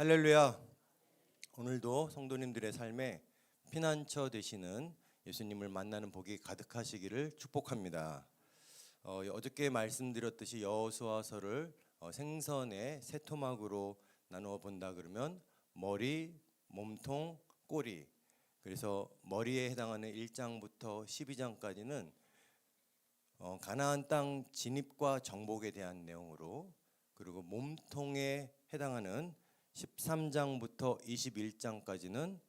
할렐루야. 오늘도 성도님들의 삶에 피난처 되시는 예수님을 만나는 복이 가득하시기를 축복합니다. 어, 어저께 말씀드렸듯이 여호수아서를 어, 생선의 세 토막으로 나누어 본다 그러면 머리, 몸통, 꼬리. 그래서 머리에 해당하는 1장부터 12장까지는 어, 가나안 땅 진입과 정복에 대한 내용으로 그리고 몸통에 해당하는 13장부터 21장까지는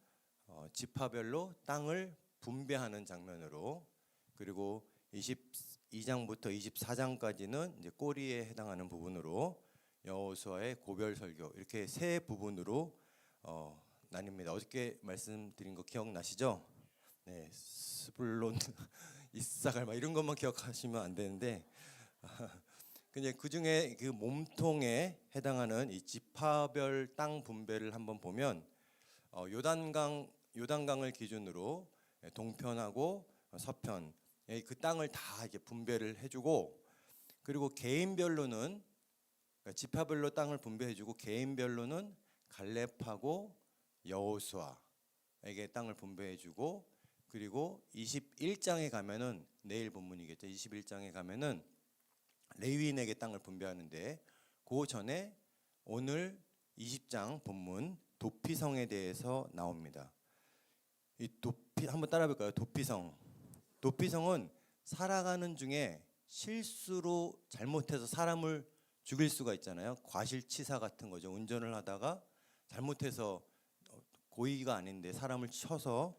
어, 지파별로 땅을 분배하는 장면으로 그리고 22장부터 24장까지는 이제 꼬리에 해당하는 부분으로 여호수아의 고별 설교 이렇게 세 부분으로 어, 나뉩니다. 어저께 말씀드린 거 기억나시죠? 네, 스불론 이사갈 막 이런 것만 기억하시면 안 되는데 근데 그 중에 그 몸통에 해당하는 이 지파별 땅 분배를 한번 보면 어, 요단강 요단강을 기준으로 동편하고 서편 예, 그 땅을 다 이제 분배를 해주고 그리고 개인별로는 그러니까 지파별로 땅을 분배해주고 개인별로는 갈렙하고 여호수아에게 땅을 분배해주고 그리고 21장에 가면은 내일 본문이겠죠. 21장에 가면은 레위인에게 땅을 분배하는데 그 전에 오늘 20장 본문 도피성에 대해서 나옵니다. 이 도피 한번 따라 볼까요? 도피성. 도피성은 살아가는 중에 실수로 잘못해서 사람을 죽일 수가 있잖아요. 과실치사 같은 거죠. 운전을 하다가 잘못해서 고의가 아닌데 사람을 쳐서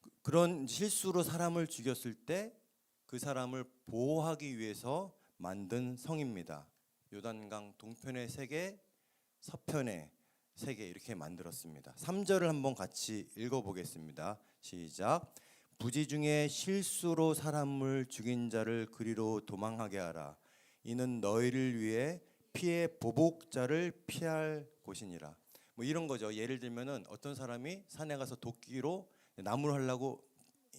그- 그런 실수로 사람을 죽였을 때 그 사람을 보호하기 위해서 만든 성입니다. 요단강 동편의 세 개, 서편의 세개 이렇게 만들었습니다. 3절을 한번 같이 읽어 보겠습니다. 시작. 부지 중에 실수로 사람을 죽인 자를 그리로 도망하게 하라. 이는 너희를 위해 피해 보복자를 피할 곳이니라. 뭐 이런 거죠. 예를 들면은 어떤 사람이 산에 가서 도끼로 나무를 하려고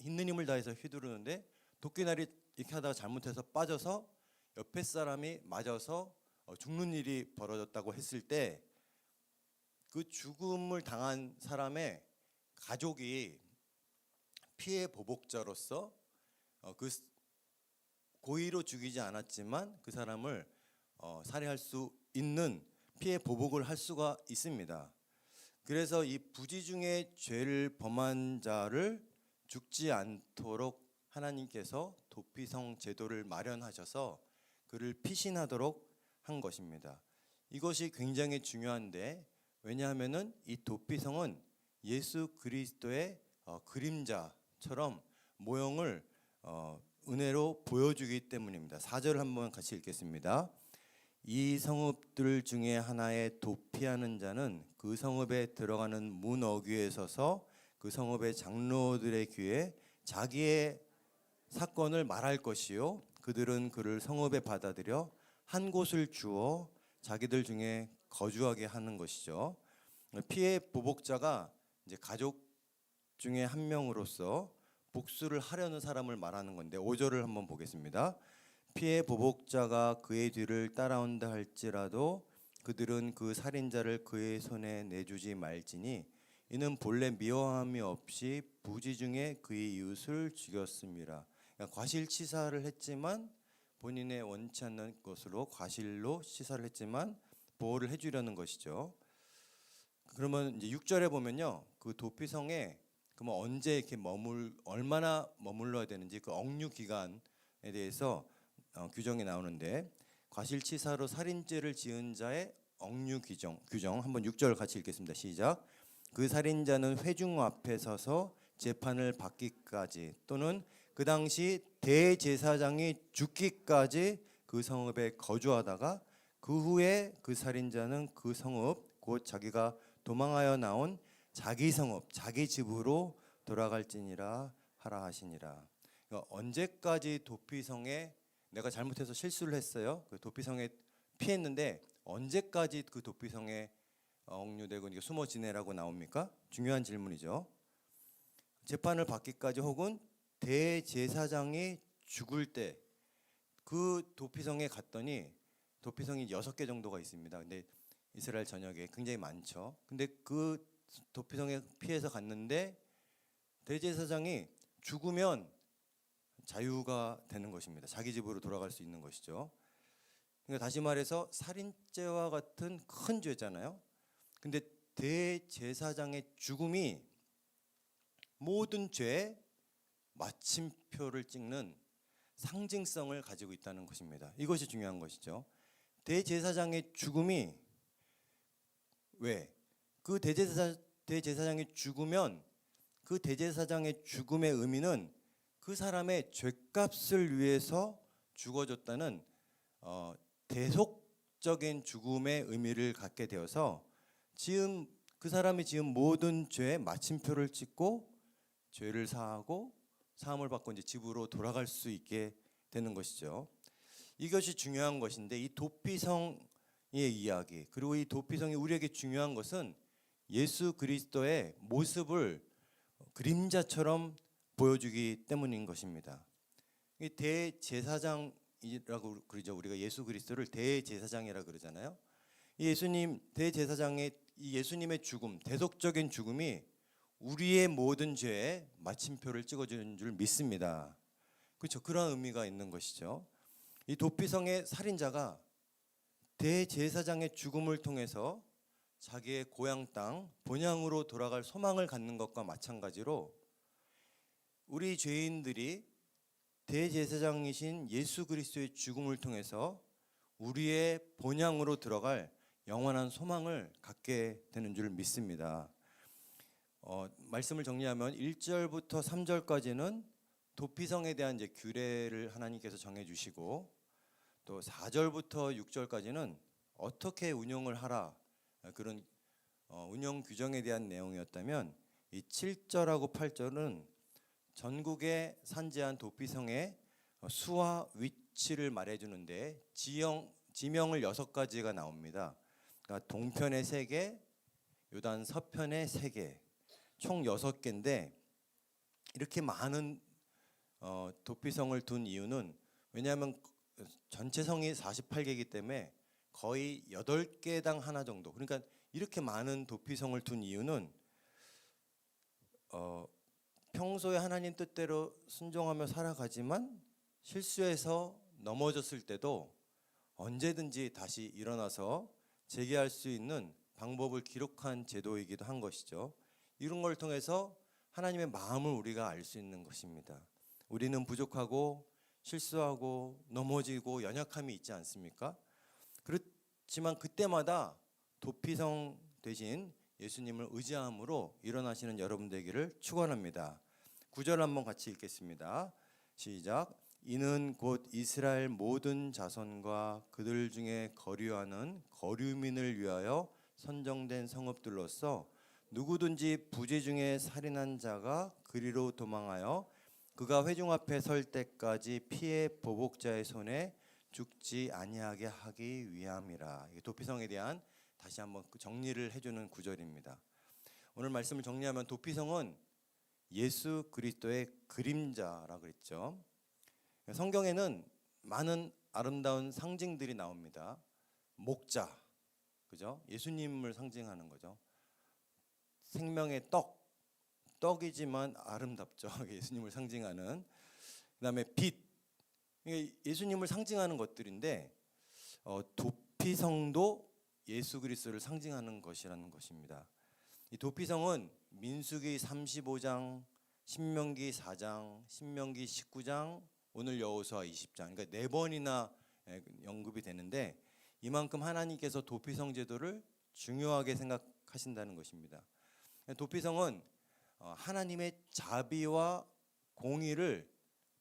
있는 힘을 다해서 휘두르는데 도끼날이 이렇게 하다가 잘못해서 빠져서 옆에 사람이 맞아서 어, 죽는 일이 벌어졌다고 했을 때 그 죽음을 당한 사람의 가족이 피해 보복자로서 어, 그 고의로 죽이지 않았지만 그 사람을 어, 살해할 수 있는 피해 보복을 할 수가 있습니다. 그래서 이 부지 중에 죄를 범한 자를 죽지 않도록 하나님께서 도피성 제도를 마련하셔서 그를 피신하도록 한 것입니다. 이것이 굉장히 중요한데 왜냐하면은 이 도피성은 예수 그리스도의 어, 그림자처럼 모형을 어, 은혜로 보여주기 때문입니다. 4절 한번 같이 읽겠습니다. 이 성읍들 중에 하나에 도피하는 자는 그 성읍에 들어가는 문 어귀에 서서 그 성읍의 장로들의 귀에 자기의 사건을 말할 것이요 그들은 그를 성읍에 받아들여 한 곳을 주어 자기들 중에 거주하게 하는 것이죠. 피해 보복자가 이제 가족 중에 한 명으로서 복수를 하려는 사람을 말하는 건데 5절을 한번 보겠습니다. 피해 보복자가 그의 뒤를 따라온다 할지라도 그들은 그 살인자를 그의 손에 내주지 말지니 이는 본래 미워함이 없이 부지 중에 그의 이웃을 죽였습니다. 그러니까 과실치사를 했지만 본인의 원치 않는 것으로 과실로 시사를 했지만 보호를 해주려는 것이죠. 그러면 이제 6절에 보면요, 그 도피성에 그러면 언제 이렇게 머물 얼마나 머물러야 되는지 그 억류 기간에 대해서 어, 규정이 나오는데 과실치사로 살인죄를 지은 자의 억류 규정 규정 한번 6절 같이 읽겠습니다. 시작. 그 살인자는 회중 앞에 서서 재판을 받기까지 또는 그 당시 대제사장이 죽기까지 그 성읍에 거주하다가 그 후에 그 살인자는 그 성읍 곧 자기가 도망하여 나온 자기 성읍 자기 집으로 돌아갈지니라 하라 하시니라. 그러니까 언제까지 도피성에 내가 잘못해서 실수를 했어요. 그 도피성에 피했는데 언제까지 그 도피성에 억류되고 숨어 지내라고 나옵니까? 중요한 질문이죠. 재판을 받기까지 혹은 대제사장이 죽을 때 그 도피성에 갔더니 도피성이 여섯 개 정도가 있습니다. 근데 이스라엘 전역에 굉장히 많죠. 근데 그 도피성에 피해서 갔는데 대제사장이 죽으면 자유가 되는 것입니다. 자기 집으로 돌아갈 수 있는 것이죠. 그러니까 다시 말해서 살인죄와 같은 큰 죄잖아요. 근데 대제사장의 죽음이 모든 죄의 마침표를 찍는 상징성을 가지고 있다는 것입니다. 이것이 중요한 것이죠. 대제사장의 죽음이 왜? 그 대제사 대제사장이 죽으면 그 대제사장의 죽음의 의미는 그 사람의 죄값을 위해서 죽어줬다는 어, 대속적인 죽음의 의미를 갖게 되어서 지은 그 사람이 지은 모든 죄의 마침표를 찍고 죄를 사하고 사함을 받고 이제 집으로 돌아갈 수 있게 되는 것이죠. 이것이 중요한 것인데 이 도피성의 이야기 그리고 이 도피성이 우리에게 중요한 것은 예수 그리스도의 모습을 그림자처럼 보여주기 때문인 것입니다. 이 대제사장이라고 그러죠. 우리가 예수 그리스도를 대제사장이라 그러잖아요. 이 예수님 대제사장의 이 예수님의 죽음, 대속적인 죽음이 우리의 모든 죄에 마침표를 찍어주는 줄 믿습니다. 그렇죠. 그런 의미가 있는 것이죠. 이 도피성의 살인자가 대제사장의 죽음을 통해서 자기의 고향 땅 본향으로 돌아갈 소망을 갖는 것과 마찬가지로 우리 죄인들이 대제사장이신 예수 그리스도의 죽음을 통해서 우리의 본향으로 들어갈 영원한 소망을 갖게 되는 줄 믿습니다. 어, 말씀을 정리하면 1절부터 3절까지는 도피성에 대한 이제 규례를 하나님께서 정해 주시고 또 4절부터 6절까지는 어떻게 운영을 하라 그런 어, 운영 규정에 대한 내용이었다면 이 7절하고 8절은 전국에 산재한 도피성의 어, 수와 위치를 말해주는데 지형 지명을 여섯 가지가 나옵니다. 그러니까 동편의 세 개, 요단 서편의 세 개, 총 여섯 개인데 이렇게 많은 어, 도피성을 둔 이유는 왜냐하면 전체 성이 48개이기 때문에 거의 8개당 하나 정도. 그러니까 이렇게 많은 도피성을 둔 이유는 어, 평소에 하나님 뜻대로 순종하며 살아가지만 실수해서 넘어졌을 때도 언제든지 다시 일어나서 재개할 수 있는 방법을 기록한 제도이기도 한 것이죠. 이런 걸 통해서 하나님의 마음을 우리가 알 수 있는 것입니다. 우리는 부족하고 실수하고 넘어지고 연약함이 있지 않습니까? 그렇지만 그때마다 도피성 대신 예수님을 의지함으로 일어나시는 여러분 되기를 축원합니다. 구절 한번 같이 읽겠습니다. 시작. 이는 곧 이스라엘 모든 자손과 그들 중에 거류하는 거류민을 위하여 선정된 성읍들로서 누구든지 부재 중에 살인한 자가 그리로 도망하여 그가 회중 앞에 설 때까지 피해 보복자의 손에 죽지 아니하게 하기 위함이라. 도피성에 대한 다시 한번 그 정리를 해주는 구절입니다. 오늘 말씀을 정리하면 도피성은 예수 그리스도의 그림자라 그랬죠. 성경에는 많은 아름다운 상징들이 나옵니다. 목자, 그죠? 예수님을 상징하는 거죠. 생명의 떡, 떡이지만 아름답죠. 예수님을 상징하는. 그 다음에 빛, 예수님을 상징하는 것들인데 어, 도피성도 예수 그리스도를 상징하는 것이라는 것입니다. 이 도피성은 민수기 35장, 신명기 4장, 신명기 19장, 오늘 여호수아 20장, 그러니까 네 번이나 언급이 되는데 이만큼 하나님께서 도피성 제도를 중요하게 생각하신다는 것입니다. 도피성은 어, 하나님의 자비와 공의를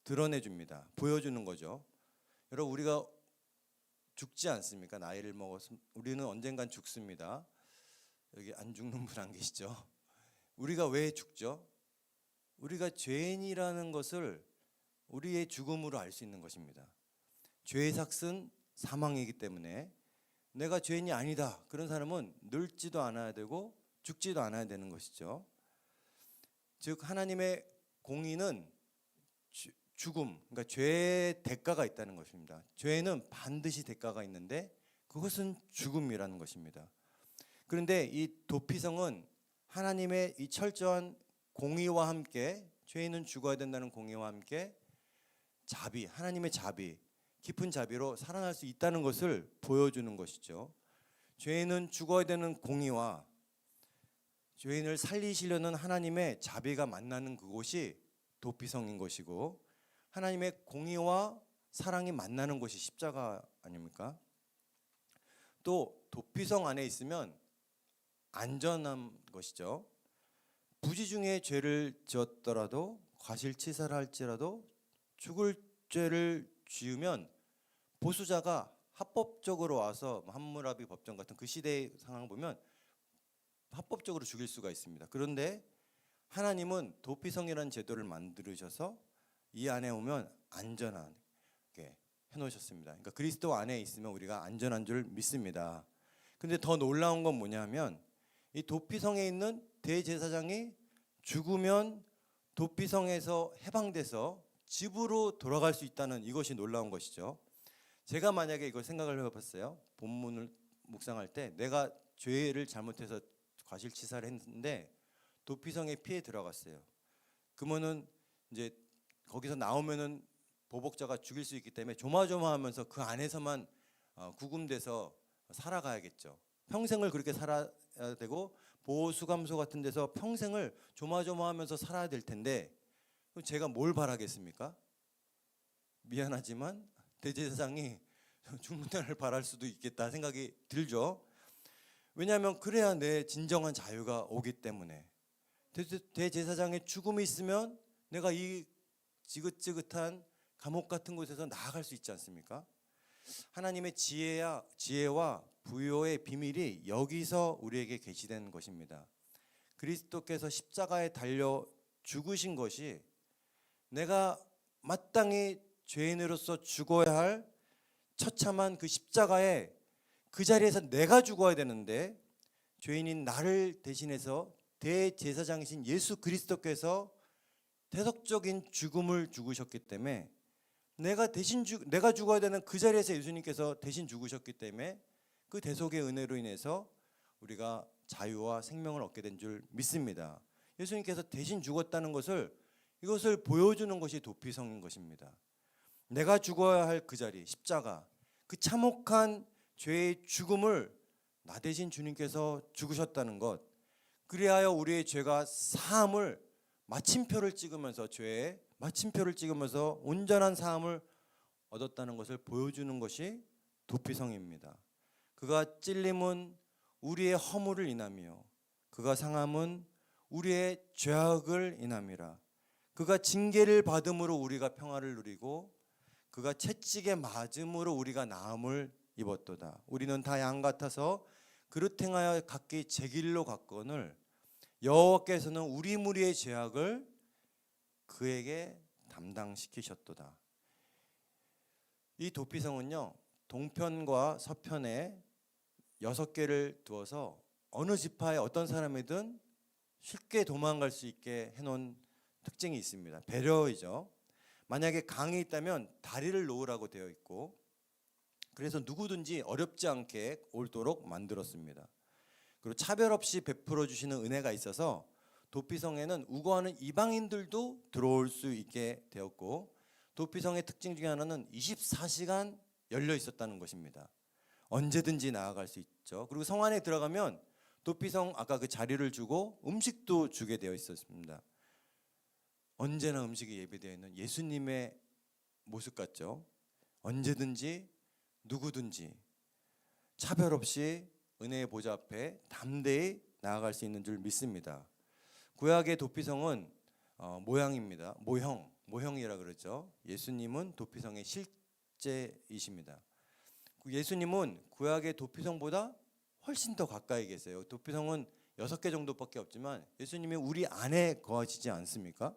드러내 줍니다. 보여주는 거죠. 여러분 우리가 죽지 않습니까? 나이를 먹어서 우리는 언젠간 죽습니다. 여기 안 죽는 분 안 계시죠? 우리가 왜 죽죠? 우리가 죄인이라는 것을 우리의 죽음으로 알 수 있는 것입니다. 죄의 삭은 사망이기 때문에 내가 죄인이 아니다. 그런 사람은 늙지도 않아야 되고 죽지도 않아야 되는 것이죠. 즉 하나님의 공의는 죽음, 그러니까 죄의 대가가 있다는 것입니다. 죄는 반드시 대가가 있는데 그것은 죽음이라는 것입니다. 그런데 이 도피성은 하나님의 이 철저한 공의와 함께 죄인은 죽어야 된다는 공의와 함께 자비, 하나님의 자비, 깊은 자비로 살아날 수 있다는 것을 보여주는 것이죠. 죄인은 죽어야 되는 공의와 죄인을 살리시려는 하나님의 자비가 만나는 그곳이 도피성인 것이고 하나님의 공의와 사랑이 만나는 곳이 십자가 아닙니까? 또 도피성 안에 있으면 안전한 것이죠. 부지 중에 죄를 지었더라도 과실치사를 할지라도 죽을 죄를 지으면 보수자가 합법적으로 와서 뭐 함무라비 법정 같은 그 시대의 상황을 보면 합법적으로 죽일 수가 있습니다. 그런데 하나님은 도피성이라는 제도를 만들으셔서 이 안에 오면 안전하게 해놓으셨습니다. 그러니까 그리스도 안에 있으면 우리가 안전한 줄 믿습니다. 근데 더 놀라운 건 뭐냐면 이 도피성에 있는 대제사장이 죽으면 도피성에서 해방돼서 집으로 돌아갈 수 있다는 이것이 놀라운 것이죠. 제가 만약에 이걸 생각을 해봤어요. 본문을 묵상할 때 내가 죄를 잘못해서 과실치사를 했는데 도피성에 피해 들어갔어요. 그러면은 이제 거기서 나오면은 보복자가 죽일 수 있기 때문에 조마조마하면서 그 안에서만 어, 구금돼서 살아가야겠죠. 평생을 그렇게 살아야 되고 보호 수감소 같은 데서 평생을 조마조마하면서 살아야 될 텐데 제가 뭘 바라겠습니까? 미안하지만 대제사장이 죽는 날을 바랄 수도 있겠다 생각이 들죠. 왜냐하면 그래야 내 진정한 자유가 오기 때문에 대- 대제사장의 죽음이 있으면 내가 이 지긋지긋한 감옥 같은 곳에서 나아갈 수 있지 않습니까? 하나님의 지혜야 지혜와 부요의 비밀이 여기서 우리에게 계시된 것입니다. 그리스도께서 십자가에 달려 죽으신 것이 내가 마땅히 죄인으로서 죽어야 할 처참한 그 십자가에 그 자리에서 내가 죽어야 되는데 죄인인 나를 대신해서 대제사장이신 예수 그리스도께서 대속적인 죽음을 죽으셨기 때문에 내가 대신 죽 내가 죽어야 되는 그 자리에서 예수님께서 대신 죽으셨기 때문에 그 대속의 은혜로 인해서 우리가 자유와 생명을 얻게 된 줄 믿습니다. 예수님께서 대신 죽었다는 것을 이것을 보여주는 것이 도피성인 것입니다. 내가 죽어야 할 그 자리 십자가 그 참혹한 죄의 죽음을 나 대신 주님께서 죽으셨다는 것 그리하여 우리의 죄가 사함을 마침표를 찍으면서 죄의 마침표를 찍으면서 온전한 사함을 얻었다는 것을 보여주는 것이 도피성입니다. 그가 찔림은 우리의 허물을 인하며 그가 상함은 우리의 죄악을 인함이라. 그가 징계를 받음으로 우리가 평화를 누리고 그가 채찍에 맞음으로 우리가 나음을 입었도다. 우리는 다 양 같아서 그릇 행하여 각기 제 길로 갔거늘 여호와께서는 우리 무리의 죄악을 그에게 담당시키셨도다. 이 도피성은요 동편과 서편에 여섯 개를 두어서 어느 지파의 어떤 사람이든 쉽게 도망갈 수 있게 해놓은 특징이 있습니다. 배려이죠. 만약에 강이 있다면 다리를 놓으라고 되어 있고 그래서 누구든지 어렵지 않게 올도록 만들었습니다. 그리고 차별 없이 베풀어 주시는 은혜가 있어서 도피성에는 우거하는 이방인들도 들어올 수 있게 되었고 도피성의 특징 중에 하나는 24시간 열려 있었다는 것입니다. 언제든지 나아갈 수 있죠. 그리고 성 안에 들어가면 도피성 아까 그 자리를 주고 음식도 주게 되어 있었습니다. 언제나 음식이 예배되어 있는 예수님의 모습 같죠. 언제든지 누구든지 차별 없이 은혜의 보좌 앞에 담대히 나아갈 수 있는 줄 믿습니다. 구약의 도피성은 어, 모양입니다. 모형, 모형이라 그러죠. 예수님은 도피성의 실제이십니다. 그 예수님은 구약의 도피성보다 훨씬 더 가까이 계세요. 도피성은 여섯 개 정도밖에 없지만 예수님이 우리 안에 거하시지 않습니까?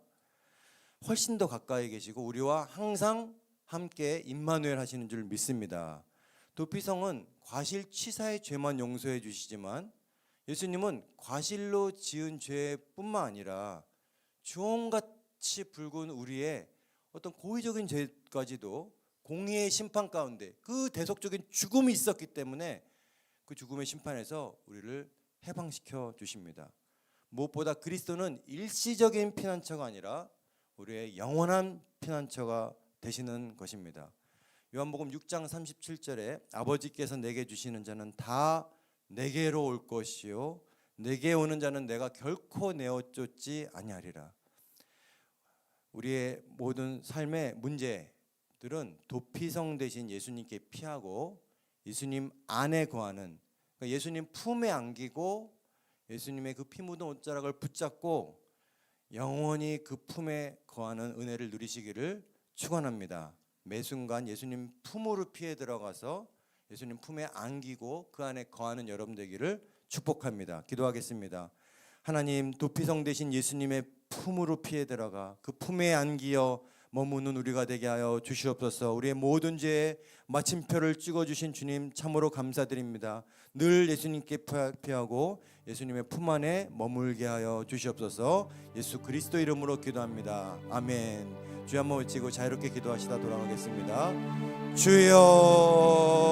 훨씬 더 가까이 계시고 우리와 항상 함께 임마누엘 하시는 줄 믿습니다. 도피성은 과실치사의 죄만 용서해 주시지만 예수님은 과실로 지은 죄뿐만 아니라 주홍같이 붉은 우리의 어떤 고의적인 죄까지도 공의의 심판 가운데 그 대속적인 죽음이 있었기 때문에 그 죽음의 심판에서 우리를 해방시켜 주십니다. 무엇보다 그리스도는 일시적인 피난처가 아니라 우리의 영원한 피난처가 되시는 것입니다. 요한복음 6장 37절에 아버지께서 내게 주시는 자는 다 내게로 올 것이요 내게 오는 자는 내가 결코 내어 쫓지 아니하리라. 우리의 모든 삶의 문제들은 도피성 대신 예수님께 피하고 예수님 안에 거하는 그러니까 예수님 품에 안기고 예수님의 그 피 묻은 옷자락을 붙잡고 영원히 그 품에 거하는 은혜를 누리시기를 축원합니다. 매 순간 예수님 품으로 피해 들어가서 예수님 품에 안기고 그 안에 거하는 여러분 되기를 축복합니다. 기도하겠습니다. 하나님 도피성 대신 예수님의 품으로 피해 들어가 그 품에 안기어 머무는 우리가 되게 하여 주시옵소서. 우리의 모든 죄에 마침표를 찍어 주신 주님 참으로 감사드립니다. 늘 예수님께 피하고 예수님의 품 안에 머물게 하여 주시옵소서. 예수 그리스도 이름으로 기도합니다. 아멘. 주여 한번 외치고 자유롭게 기도하시다 돌아가겠습니다. 주여